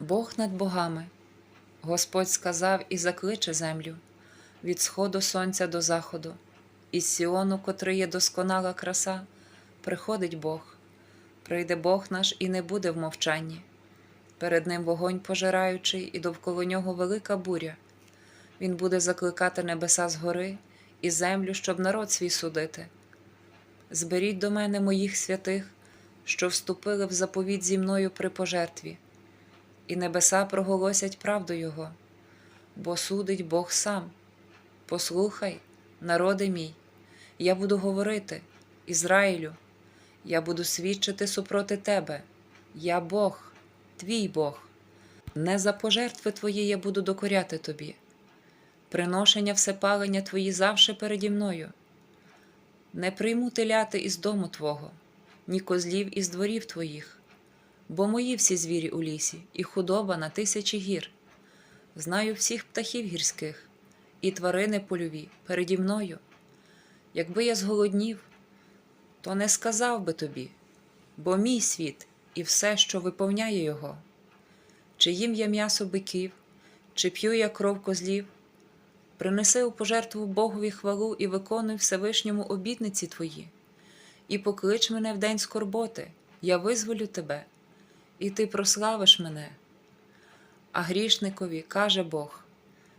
Бог над богами, Господь сказав і закличе землю від сходу сонця до заходу, із Сіону, котрий є досконала краса, приходить Бог, прийде Бог наш і не буде в мовчанні. Перед ним вогонь пожираючий, і довкола нього велика буря. Він буде закликати небеса згори і землю, щоб народ свій судити. Зберіть до мене моїх святих, що вступили в заповідь зі мною при пожертві, і небеса проголосять правду Його, бо судить Бог сам. Послухай, народи мій, я буду говорити, Ізраїлю, я буду свідчити супроти тебе, я Бог, твій Бог. Не за пожертви твої я буду докоряти тобі, приношення всепалення твої завше переді мною. Не прийму теляти із дому твого, ні козлів із дворів твоїх, бо мої всі звірі у лісі, і худоба на тисячі гір. Знаю всіх птахів гірських, і тварини польові переді мною. Якби я зголоднів, то не сказав би тобі, бо мій світ і все, що виповняє його. Чи їм я м'ясо биків, чи п'ю я кров козлів, принеси у пожертву Богові хвалу і виконуй Всевишньому обітниці твої, і поклич мене в день скорботи, я визволю тебе, і ти прославиш мене. А грішникові каже Бог: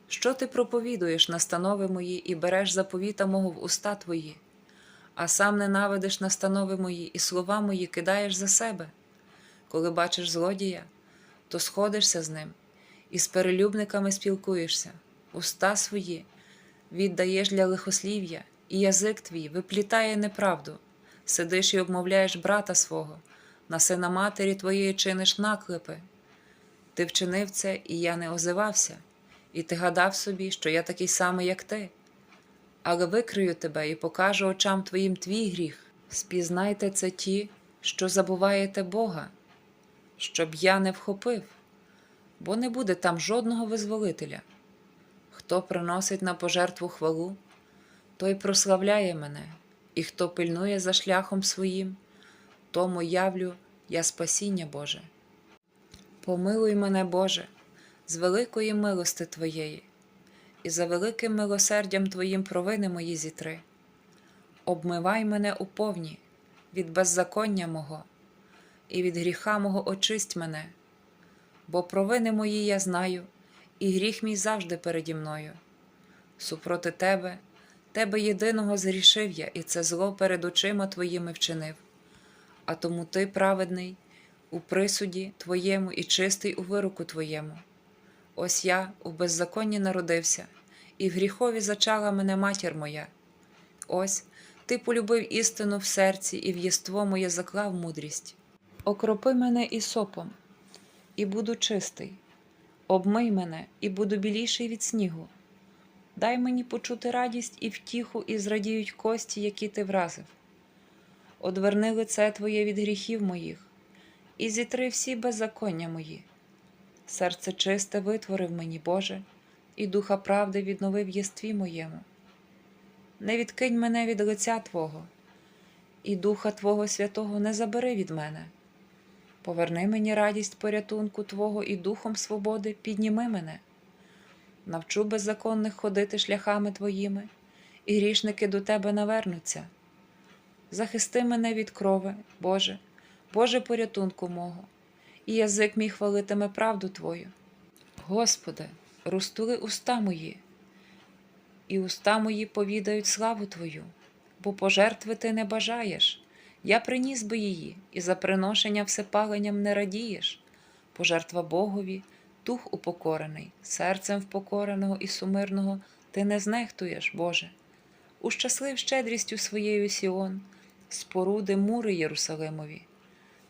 Що ти проповідуєш настанови мої і береш заповіта мого в уста твої, а сам ненавидиш настанови мої і слова мої кидаєш за себе. Коли бачиш злодія, то сходишся з ним і з перелюбниками спілкуєшся, уста свої віддаєш для лихослів'я, і язик твій виплітає неправду, сидиш і обмовляєш брата свого, на сина матері твоєї чиниш наклепи. Ти вчинив це, і я не озивався, і ти гадав собі, що я такий самий, як ти. Але викрию тебе і покажу очам твоїм твій гріх. Спізнайте це ті, що забуваєте Бога, щоб я не вхопив, бо не буде там жодного визволителя. Хто приносить на пожертву хвалу, той прославляє мене, і хто пильнує за шляхом своїм, тому явлю я спасіння Боже. Помилуй мене, Боже, з великої милости Твоєї, і за великим милосердям Твоїм провини мої зітри. Обмивай мене у повні від беззаконня мого, і від гріха мого очисть мене, бо провини мої я знаю, і гріх мій завжди переді мною. Супроти Тебе, Тебе єдиного зрішив я, і це зло перед очима Твоїми вчинив, а тому Ти праведний у присуді Твоєму і чистий у вироку Твоєму. Ось я у беззаконні народився, і в гріхові зачала мене матір моя. Ось ти полюбив істину в серці, і в єство моє заклав мудрість. Окропи мене ісопом, і буду чистий, обмий мене, і буду біліший від снігу. Дай мені почути радість і втіху, і зрадіють кості, які ти вразив. Одверни лице Твоє від гріхів моїх, і зітри всі беззаконня мої. Серце чисте витворив мені, Боже, і духа правди відновив єстві моєму. Не відкинь мене від лиця Твого, і Духа Твого Святого не забери від мене. Поверни мені радість порятунку Твого і духом свободи підніми мене. Навчу беззаконних ходити шляхами Твоїми, і грішники до Тебе навернуться. Захисти мене від крови, Боже, Боже порятунку мого, і язик мій хвалитиме правду Твою. Господи, розтули уста мої, і уста мої повідають славу Твою, бо пожертви ти не бажаєш. Я приніс би її, і за приношення всепаленням не радієш. Пожертва Богові, дух упокорений, серцем впокореного і сумирного ти не знехтуєш, Боже. Ущаслив щедрістю своєю Сіон, споруди мури Єрусалимові.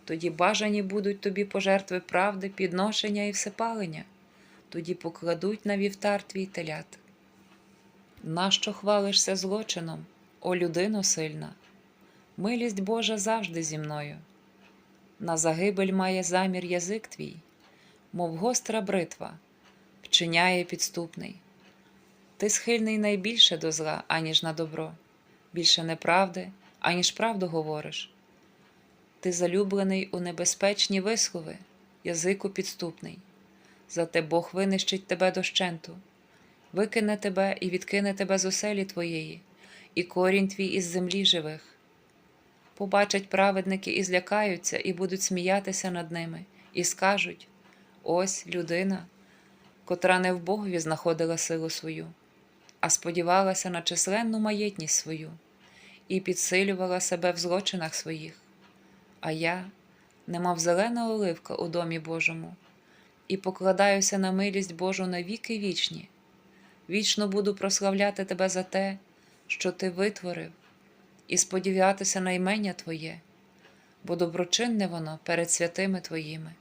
Тоді бажані будуть тобі пожертви правди, підношення і всепалення, тоді покладуть на вівтар твій телят. Нащо хвалишся злочином, о людино сильна? Милість Божа завжди зі мною. На загибель має замір язик твій, мов гостра бритва, вчиняє підступний. Ти схильний найбільше до зла, аніж на добро, більше неправди, аніж правду говориш. Ти залюблений у небезпечні вислови, язику підступний. Зате Бог винищить тебе дощенту, викине тебе і відкине тебе з оселі твоєї, і корінь твій із землі живих. Побачать праведники і злякаються, і будуть сміятися над ними, і скажуть: ось людина, котра не в Богові знаходила силу свою, а сподівалася на численну маєтність свою і підсилювала себе в злочинах своїх. А я, немов зелена оливка у домі Божому, і покладаюся на милість Божу на віки вічні. Вічно буду прославляти тебе за те, що ти витворив, і сподіватися на імення Твоє, бо доброчинне воно перед святими Твоїми.